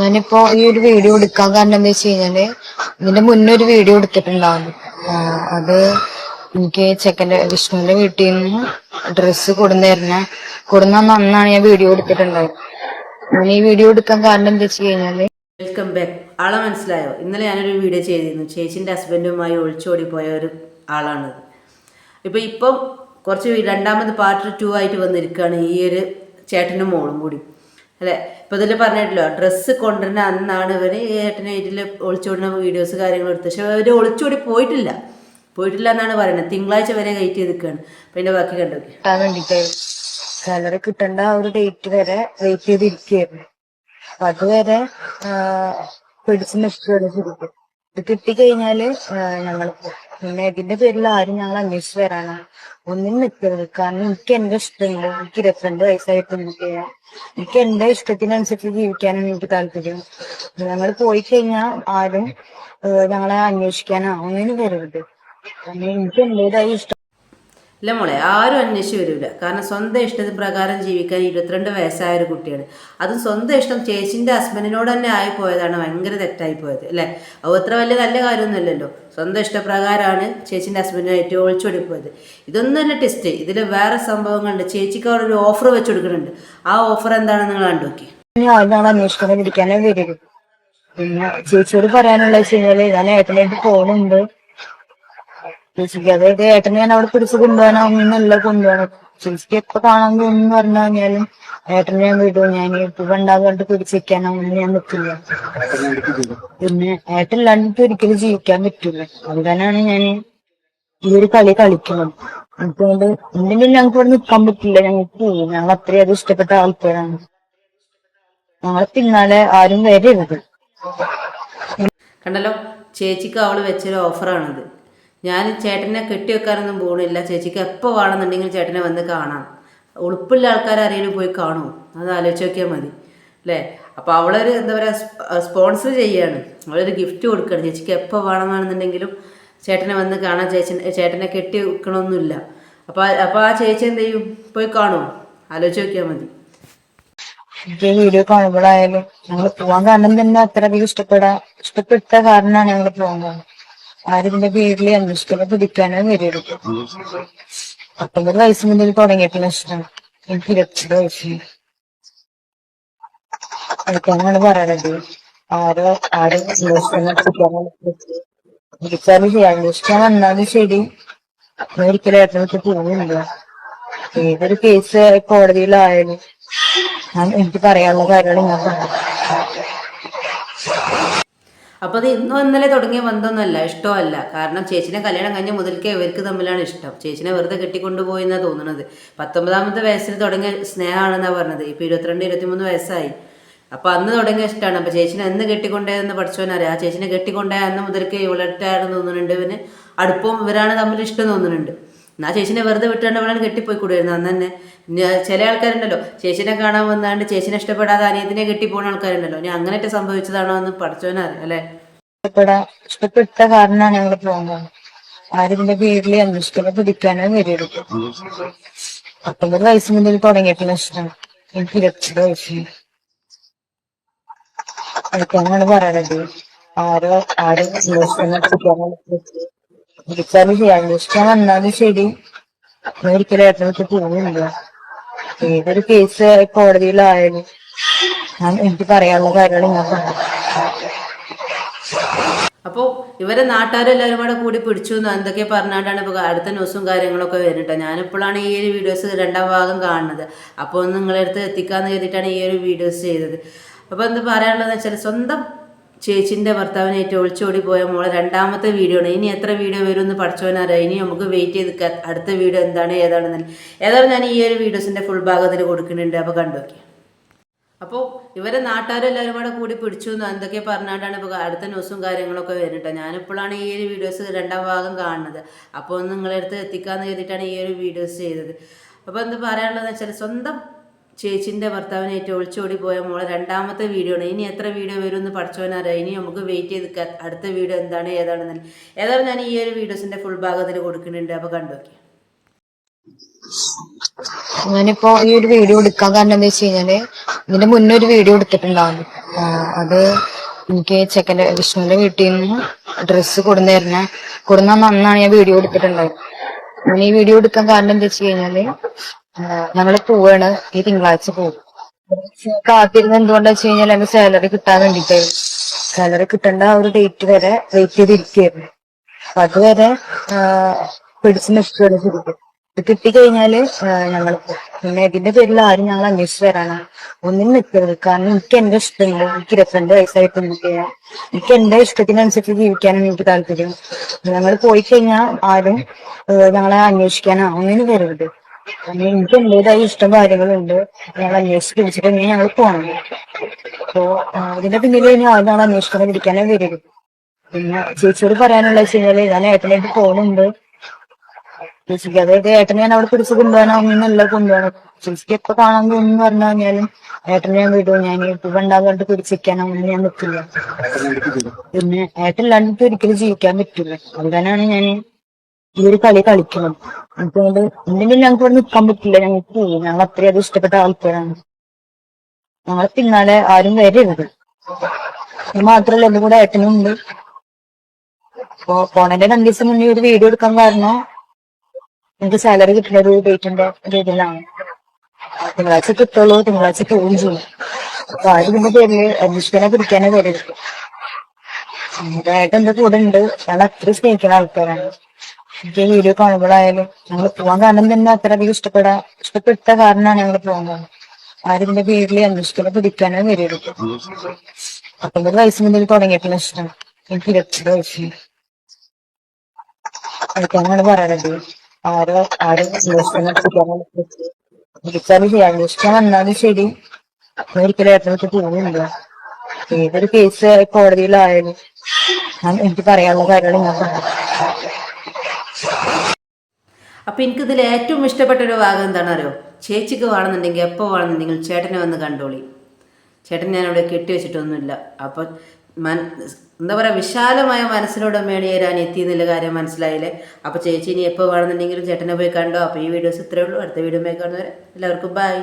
ഞാനിപ്പോ ഈ ഒരു വീഡിയോ എടുക്കാൻ കാരണം എന്താ വെച്ച് കഴിഞ്ഞാൽ ഇതിന്റെ മുന്നേ ഒരു വീഡിയോ എടുത്തിട്ടുണ്ടാവും അത് എനിക്ക് ചെക്കന്റെ വിഷ്ണുവിന്റെ വീട്ടിൽ നിന്ന് ഡ്രസ്സ് കൊടുന്നിരുന്ന. കൊടുന്ന അന്നാണ് ഞാൻ വീഡിയോ എടുത്തിട്ടുണ്ടായത്. ഞാൻ ഈ വീഡിയോ എടുക്കാൻ കാരണം എന്താ വെച്ച് കഴിഞ്ഞാൽ വെൽക്കം ബാക്ക് ആളെ മനസ്സിലായോ? ഇന്നലെ ഞാനൊരു വീഡിയോ ചെയ്തിരുന്നു. ചേച്ചിന്റെ ഹസ്ബൻഡുമായി ഒളിച്ചോടി പോയ ഒരു ആളാണത് ഇപ്പൊ ഇപ്പം കുറച്ച് രണ്ടാമത് പാർട്ട് ടു ആയിട്ട് വന്നിരിക്കുകയാണ് ഈ ഒരു ചേട്ടനും മോളും കൂടി. അല്ലേ? ഇപ്പൊ ഇതിൽ പറഞ്ഞിട്ടല്ലോ ഡ്രസ്സ് കൊണ്ടുവരുന്ന അന്നാണ് ഇവർ ഏട്ടനെ വീട്ടിൽ ഒളിച്ചോടുന്ന വീഡിയോസ് കാര്യങ്ങൾ എടുത്തത്. പക്ഷെ അവർ ഒളിച്ചോടി പോയിട്ടില്ല. പോയിട്ടില്ല എന്നാണ് പറയുന്നത്. തിങ്കളാഴ്ച വരെ കയറ്റി നിൽക്കുകയാണ് അപ്പം എന്റെ ബാക്കി കണ്ടു സാലറി കിട്ടേണ്ട ആ ഒരു ഡേറ്റ് വരെ വെയിറ്റ് ചെയ്തിരിക്കുകയായിരുന്നു അതുവരെ പിടിച്ചു നിൽക്കുകയാണ് ശരിക്കും. ഇത് കിട്ടിക്കഴിഞ്ഞാൽ ഞങ്ങൾ പിന്നെ ഇതിന്റെ പേരിൽ ആരും ഞങ്ങൾ അന്വേഷിച്ച് വരാന. ഒന്നും നിൽക്കരുത് കാരണം എനിക്ക് എന്റെ ഇഷ്ടമുണ്ട് എനിക്ക് ഇരുപത്തിരണ്ട് വയസ്സായിട്ട് എനിക്ക് എന്റെ ഇഷ്ടത്തിനനുസരിച്ച് ജീവിക്കാനാണ് എനിക്ക് താല്പര്യം. ഞങ്ങൾ പോയി കഴിഞ്ഞാൽ ആരും ഞങ്ങളെ അന്വേഷിക്കാനോ. ഒന്നിനും വരരുത്. എനിക്ക് എന്റേതായ ഇഷ്ടം ഇല്ല മോളെ ആരും അന്വേഷിച്ച് വരില്ല കാരണം സ്വന്തം ഇഷ്ടത്തിന് പ്രകാരം ജീവിക്കാൻ ഇരുപത്തിരണ്ട് വയസ്സായ ഒരു കുട്ടിയാണ്. അതും സ്വന്തം ഇഷ്ടം ചേച്ചിന്റെ ഹസ്ബൻഡിനോട് തന്നെ ആയി പോയതാണ് ഭയങ്കര തെറ്റായി പോയത് അല്ലേ? അത് അത്ര വലിയ നല്ല കാര്യമൊന്നുമല്ലല്ലോ. സ്വന്തം ഇഷ്ടപ്രകാരമാണ് ചേച്ചിന്റെ ഹസ്ബൻഡിനായിട്ട് ഒളിച്ചോടി പോയത് ഇതൊന്നുമല്ല ടെസ്റ്റ് ഇതിൽ വേറെ സംഭവങ്ങളുണ്ട്. ചേച്ചിക്ക് അവിടെ ഒരു ഓഫർ വെച്ച് കൊടുക്കുന്നുണ്ട്. ആ ഓഫർ എന്താണെന്ന് നിങ്ങൾ കണ്ടുനോക്കി. അന്വേഷിക്കാൻ പിന്നെ ചേച്ചിയോട് പറയാനുള്ള വെച്ച് കഴിഞ്ഞാൽ ഞാൻ ചേച്ചിക്ക് അതായത് ഏട്ടനെ ഞാൻ അവിടെ പിടിച്ച് കൊണ്ടുപോകാനോ ഒന്നല്ല കൊണ്ടുപോകണം ചേച്ചിക്ക് എപ്പോ കാണാൻ തോന്നുന്നു പറഞ്ഞു കഴിഞ്ഞാലും ഏട്ടനെ ഞാൻ വിടും. ഞാൻ ഇപ്പൊ ഉണ്ടാകാണ്ട് പിടിച്ചിരിക്കാനോ ഒന്നും ഞാൻ നിൽക്കില്ല പിന്നെ ഏട്ടനില്ലാണ്ട് ഒരിക്കലും ജീവിക്കാൻ പറ്റില്ല. അതുകൊണ്ടാണ് ഞാൻ ഈ ഒരു കളി കളിക്കുന്നത്. അതുകൊണ്ട് എന്തെങ്കിലും ഞങ്ങൾക്ക് ഇവിടെ നിൽക്കാൻ പറ്റില്ല. ഞങ്ങൾക്ക് പോകും ഞങ്ങൾ അത്രയും ഇഷ്ടപ്പെട്ട ആൾക്കാരാണ്. ഞങ്ങളെ പിന്നാലെ ആരും വരരുത്. കണ്ടല്ലോ? ചേച്ചിക്ക് അവൾ വെച്ചൊരു ഓഫറാണിത് ഞാൻ ചേട്ടനെ കെട്ടിവെക്കാനൊന്നും പോകണില്ല ചേച്ചിക്ക് എപ്പോൾ വേണമെന്നുണ്ടെങ്കിൽ ചേട്ടനെ വന്ന് കാണാം. ഉളുപ്പുള്ള ആൾക്കാർ ആരെങ്കിലും പോയി കാണുമോ അത് ആലോചിച്ച് നോക്കിയാൽ മതി. അല്ലേ? അപ്പോൾ അവളൊരു എന്താ പറയുക സ്പോൺസർ ചെയ്യാണ്. അവളൊരു ഗിഫ്റ്റ് കൊടുക്കുകയാണ് ചേച്ചിക്ക് എപ്പോൾ വേണമെന്നുണ്ടെങ്കിലും ചേട്ടനെ വന്ന് കാണാൻ ചേച്ചൻ ചേട്ടനെ കെട്ടി വെക്കണമൊന്നുമില്ല അപ്പോൾ അപ്പോൾ ആ ചേച്ചി എന്ത് ചെയ്യും? പോയി കാണുമോ ആലോചിച്ച് നോക്കിയാൽ മതി. എനിക്ക് വീഡിയോ കാണുമ്പോഴായാലും ഞങ്ങൾ പോവാൻ കാരണം തന്നെ അത്രയധികം ഇഷ്ടപ്പെടാ ഇഷ്ടപ്പെട്ട കാരണമാണ് ഞങ്ങൾ പോകാൻ ആരും ഇതിന്റെ പേരിൽ അന്വേഷിക്കുന്ന പിടിക്കാനോ വരരുത്. പത്തൊമ്പത് വയസ്സ് മുന്നിൽ തുടങ്ങിയിട്ടുള്ള ഇഷ്ടം. എനിക്ക് ഇരുപത്തിരണ്ട് വയസ്സിന് അതൊക്കെയാണ് പറയണത്. ആരോ ആരും വിളിച്ചാലും ശരി. അന്വേഷിക്കാൻ വന്നാലും ശരി. ഒരിക്കലും ഏട്ടനെ വിട്ട് പോകുന്നില്ല ഏതൊരു കേസ് കോടതിയിലായാലും ഞാൻ എനിക്ക് പറയാനുള്ള കാര്യങ്ങൾ ഞാൻ പറഞ്ഞു അപ്പോൾ അത് ഇന്നും ഇന്നലെ തുടങ്ങിയ ബന്ധമൊന്നുമല്ല ഇഷ്ടമല്ല. കാരണം ചേച്ചിനെ കല്യാണം കഴിഞ്ഞ മുതൽക്കേ ഇവർക്ക് തമ്മിലാണ് ഇഷ്ടം. ചേച്ചിനെ വെറുതെ കെട്ടിക്കൊണ്ടുപോയി എന്നാണ് തോന്നുന്നത് പത്തൊമ്പതാമത്തെ വയസ്സിൽ തുടങ്ങിയ സ്നേഹമാണെന്നാണ് പറഞ്ഞത്. ഇപ്പോൾ ഇരുപത്തിരണ്ട് ഇരുപത്തിമൂന്ന് വയസ്സായി. അപ്പോൾ അന്ന് തുടങ്ങിയ ഇഷ്ടമാണ് അപ്പോൾ ചേച്ചിനെ എന്ന് കെട്ടിക്കൊണ്ടേന്ന് പഠിച്ചവനറിയാം ആ ചേച്ചിനെ കെട്ടിക്കൊണ്ടേ അന്ന് മുതൽക്കേ ഇവളിട്ടാണെന്ന് തോന്നുന്നുണ്ട് ഇവന്. അടുപ്പം ഇവരാണ് തമ്മിൽ ഇഷ്ടം തോന്നുന്നുണ്ട് എന്നാ ചേച്ചിനെ വെറുതെ വിട്ടുകൊണ്ട് അവളാണ് കെട്ടിപ്പോയി കൂടായിരുന്നു അന്ന് തന്നെ ചില ആൾക്കാരുണ്ടല്ലോ ചേച്ചിനെ കാണാൻ വന്നാണ്ട് ചേച്ചിനെ ഇഷ്ടപ്പെടാതെ അനിയത്തിനെ കെട്ടിപ്പോണ ആൾക്കാരുണ്ടല്ലോ. ഞാൻ അങ്ങനെയൊക്കെ സംഭവിച്ചതാണോ എന്ന് ഇഷ്ടപ്പെടാ ഇഷ്ടപ്പെട്ട കാരണമാണ് ഞങ്ങൾ പോകുന്നത് ആരും ഇതിന്റെ പേരിൽ അന്വേഷിക്കാനോ പിടിക്കാനോ വരരുത്. പത്തൊമ്പത് വയസ്സ് മുതൽ തുടങ്ങിയിട്ടുള്ള ഇഷ്ടം. എനിക്ക് ഇരുപത്തിരണ്ട് വയസ്സിന് അതൊക്കെയാണ് പറയണത്. ആരോ ആരും അന്വേഷിക്കാനോ പിടിക്കാനോ വിളിച്ചാലും അന്വേഷിക്കാൻ വന്നാലും ശരി. ഒരിക്കലും ഏട്ടനെ വിട്ട് പോകുന്നില്ല ഏതൊരു കേസ് കോടതിയിലായാലും എനിക്ക് പറയാനുള്ള കാര്യങ്ങൾ ഞാൻ പറഞ്ഞു. അപ്പോൾ ഇവരെ നാട്ടുകാരെല്ലാവരും കൂടെ കൂടി പിടിച്ചു എന്തൊക്കെ പറഞ്ഞാണ്ടാണ് ഇപ്പോൾ അടുത്ത ന്യൂസും കാര്യങ്ങളൊക്കെ വരുന്നുണ്ട് ഞാനിപ്പോഴാണ് ഈ ഒരു വീഡിയോസ് രണ്ടാം ഭാഗം കാണുന്നത്. അപ്പോൾ ഒന്ന് നിങ്ങളെടുത്ത് എത്തിക്കാമെന്ന് കരുതിയിട്ടാണ് ഈ ഒരു വീഡിയോസ് ചെയ്തത്. അപ്പോൾ എന്ത് പറയാനുള്ളതെന്ന് വെച്ചാൽ സ്വന്തം ചേച്ചിന്റെ ഭർത്താവിനായിട്ട് ഒളിച്ചോടി പോയ മോളെ രണ്ടാമത്തെ വീഡിയോ ആണ്. ഇനി എത്ര വീഡിയോ വരും എന്ന് പഠിച്ചവനറിയാം ഇനി നമുക്ക് വെയിറ്റ് ചെയ്ത് അടുത്ത വീഡിയോ എന്താണ് ഏതാണെന്ന് ഏതായാലും ഞാൻ ഈ ഒരു വീഡിയോസിന്റെ ഫുൾ ഭാഗത്തിൽ കൊടുക്കുന്നുണ്ട്. അപ്പോൾ കണ്ടു നോക്കി അപ്പോൾ ഇവരെ നാട്ടുകാരെല്ലാവരും കൂടെ കൂടി പിടിച്ചു എന്ന് എന്തൊക്കെ പറഞ്ഞാണ്ടാണ് ഇപ്പോൾ അടുത്ത ന്യൂസും കാര്യങ്ങളൊക്കെ വരുന്നുണ്ട് ഞാനിപ്പോഴാണ് ഈ ഒരു വീഡിയോസ് രണ്ടാം ഭാഗം കാണുന്നത്. അപ്പോൾ ഒന്ന് നിങ്ങളുടെ അടുത്ത് എത്തിക്കാമെന്ന് കരുതിയിട്ടാണ് ഈ ഒരു വീഡിയോസ് ചെയ്തത്. അപ്പോൾ എന്താ പറയാനുള്ളതെന്ന് വെച്ചാൽ സ്വന്തം ചേച്ചിന്റെ ഭർത്താവിനായിട്ട് ഒളിച്ചോടി പോയ മോളെ രണ്ടാമത്തെ വീഡിയോ ആണ്. ഇനി എത്ര വീഡിയോ വരും എന്ന് പഠിച്ചവനറിയാം ഇനി നമുക്ക് വെയിറ്റ് ചെയ്ത് അടുത്ത വീഡിയോ എന്താണ് ഏതാണെന്ന് ഏതായാലും ഞാൻ ഈ ഒരു വീഡിയോസിന്റെ ഫുൾ ഭാഗത്തിൽ കൊടുക്കുന്നുണ്ട്. അപ്പോൾ കണ്ടു നോക്കി ഞാനിപ്പോ ഈ ഒരു വീഡിയോ എടുക്കാൻ കാരണം എന്താ വെച്ച് കഴിഞ്ഞാൽ ഇതിന്റെ മുന്നേ ഒരു വീഡിയോ എടുത്തിട്ടുണ്ടാവും. അത് എനിക്ക് ചെക്കന്റെ വിഷ്ണുവിന്റെ വീട്ടിൽ നിന്ന് ഡ്രസ്സ് കൊടുന്നേരുന്ന കൊടുന്ന അന്നാണ് ഞാൻ വീഡിയോ എടുത്തിട്ടുണ്ടായത്. ഞാൻ ഈ വീഡിയോ എടുക്കാൻ കാരണം എന്താ വെച്ച് കഴിഞ്ഞാൽ ഞങ്ങൾ പോവാണ്. ഈ തിങ്കളാഴ്ച പോകും. കാത്തിരുന്ന് എന്തുകൊണ്ടാ വെച്ച് കഴിഞ്ഞാൽ എന്റെ സാലറി കിട്ടാൻ വേണ്ടിട്ടായിരുന്നു സാലറി കിട്ടേണ്ട ഒരു ഡേറ്റ് വരെ വെയിറ്റ് ചെയ്തിരിക്കുകയായിരുന്നു അപ്പൊ അതുവരെ പിടിച്ചു നിൽക്കുകയാണ് ശരിക്കും. ഇത് കിട്ടിക്കഴിഞ്ഞാൽ ഞങ്ങൾ പിന്നെ ഇതിന്റെ പേരിൽ ആരും ഞങ്ങൾ അന്വേഷിച്ച് വരാനാണ് ഒന്നും നിൽക്കരുത്. കാരണം എനിക്ക് എന്റെ ഇഷ്ടങ്ങൾ എനിക്ക് ഇരുപത്തിരണ്ട് വയസ്സായിട്ട് എനിക്ക് എനിക്ക് എന്റെ ഇഷ്ടത്തിനനുസരിച്ച് ജീവിക്കാനാണ് എനിക്ക് താല്പര്യം. ഞങ്ങൾ പോയി കഴിഞ്ഞാൽ ആരും ഞങ്ങളെ അന്വേഷിക്കാനോ. ഒന്നിനും വരരുത്. എനിക്ക് എന്റേതായ ഇഷ്ടം കാര്യങ്ങളുണ്ട്. ഞങ്ങൾ അന്വേഷിച്ച് പിടിച്ചിട്ട് ഇനി ഞങ്ങൾ പോകണം അപ്പോ അതിന്റെ പിന്നിൽ ഇനി ആരും ഞങ്ങൾ പിടിക്കാനേ പിടിക്കാനോ പിന്നെ ചേച്ചിയോട് പറയാനുള്ള വെച്ച് കഴിഞ്ഞാൽ ഞാൻ ഏട്ടനായിട്ട് പോകുന്നുണ്ട് ചേച്ചിക്ക് അതായത് ഏട്ടനെ ഞാൻ അവിടെ പിടിച്ച് കൊണ്ടുപോകാനോ അങ്ങനെയല്ല കൊണ്ടുപോകണം. ചേച്ചിക്ക് എപ്പോ കാണാൻ തോന്നുന്നു പറഞ്ഞു കഴിഞ്ഞാലും ഏട്ടനെ ഞാൻ വിടും. ഞാൻ ഇപ്പൊ ഉണ്ടാകാണ്ട് പിടിച്ചിരിക്കാൻ അങ്ങനെ ഞാൻ നിൽക്കില്ല പിന്നെ ഏട്ടനില്ലാണ്ട് എനിക്ക് ഒരിക്കലും ജീവിക്കാൻ പറ്റില്ല. അതുകൊണ്ടാണ് ഞാൻ ഈ ഒരു കളി കളിക്കണം. അതുകൊണ്ട് എന്തെങ്കിലും ഞങ്ങൾക്ക് ഇവിടെ നിൽക്കാൻ പറ്റില്ല. ഞങ്ങൾക്ക് ഞങ്ങൾ അത്രയും ഇഷ്ടപ്പെട്ട ആൾക്കാരാണ്. ഞങ്ങളെ പിന്നാലെ ആരും വരരുത്. മാത്രല്ല എന്റെ കൂടെ ഏട്ടനും ഉണ്ട്. അപ്പൊ പോണന്റെ രണ്ടു ദിവസം മുന്നേ ഒരു വീഡിയോ എടുക്കാൻ കാരണം എനിക്ക് സാലറി കിട്ടുന്ന ഒരു ഡേറ്റിന്റെ രീതിയിലാണ്. തിങ്കളാഴ്ച കിട്ടുള്ളൂ. തിങ്കളാഴ്ച പോവുകയും ചെയ്യും. അപ്പൊ ആര് ഇതിന്റെ പേരിൽ അന്വേഷിക്കാനെ പിടിക്കാനേ വരരുത്. എന്റെ കൂടെ ഉണ്ട്. ഞങ്ങൾ അത്ര സ്നേഹിക്കുന്ന ആൾക്കാരാണ്. ഈ വീഡിയോ കാണുമ്പോഴായാലും ഞങ്ങൾ പോകാൻ കാരണം തന്നെ അത്രയധികം ഇഷ്ടപ്പെടാ ഇഷ്ടപ്പെട്ട കാരണമാണ് ഞങ്ങൾ പോകുന്നത് ആരും പേരിൽ പേരിൽ അന്വേഷിക്കാനോ പിടിക്കാനോ അപ്പൊ പത്തൊമ്പത് വയസ്സ് മുതൽ തുടങ്ങിയിട്ടുള്ള ഇഷ്ടം. എനിക്ക് ഇരുപത്തി വയസ്സ് അതൊക്കെയാണ് പറയണത്. ആരോ ആരും തിരിച്ചാലും ചെയ്യാം അന്വേഷിക്കാൻ വന്നാലും ശരി. ഒരിക്കലും ഏട്ടനൊക്കെ പോകുന്നില്ല ഏതൊരു കേസ് കോടതിയിലായാലും എനിക്ക് പറയാനുള്ള കാര്യങ്ങൾ ഞാൻ പറഞ്ഞു അപ്പം എനിക്കിതിൽ ഏറ്റവും ഇഷ്ടപ്പെട്ട ഒരു ഭാഗം എന്താണെന്നറിയോ? ചേച്ചിക്ക് വേണമെന്നുണ്ടെങ്കിൽ എപ്പോൾ വേണമെന്നുണ്ടെങ്കിൽ ചേട്ടനെ വന്ന് കണ്ടോളി. ചേട്ടൻ ഞാനിവിടെ കെട്ടി വെച്ചിട്ടൊന്നുമില്ല. അപ്പം മൻ എന്താ പറയുക വിശാലമായ മനസ്സിലൂടെ ഈ ഒരു എത്തി എന്നുള്ള കാര്യം മനസ്സിലായില്ലേ? അപ്പോൾ ചേച്ചി ഇനി എപ്പോൾ വേണമെന്നുണ്ടെങ്കിലും ചേട്ടനെ പോയി കണ്ടോ? അപ്പോൾ ഈ വീഡിയോസ് ഇത്രയേ ഉള്ളൂ. അടുത്ത വീഡിയോ പോയി കാണുന്നവരെ എല്ലാവർക്കും ബൈ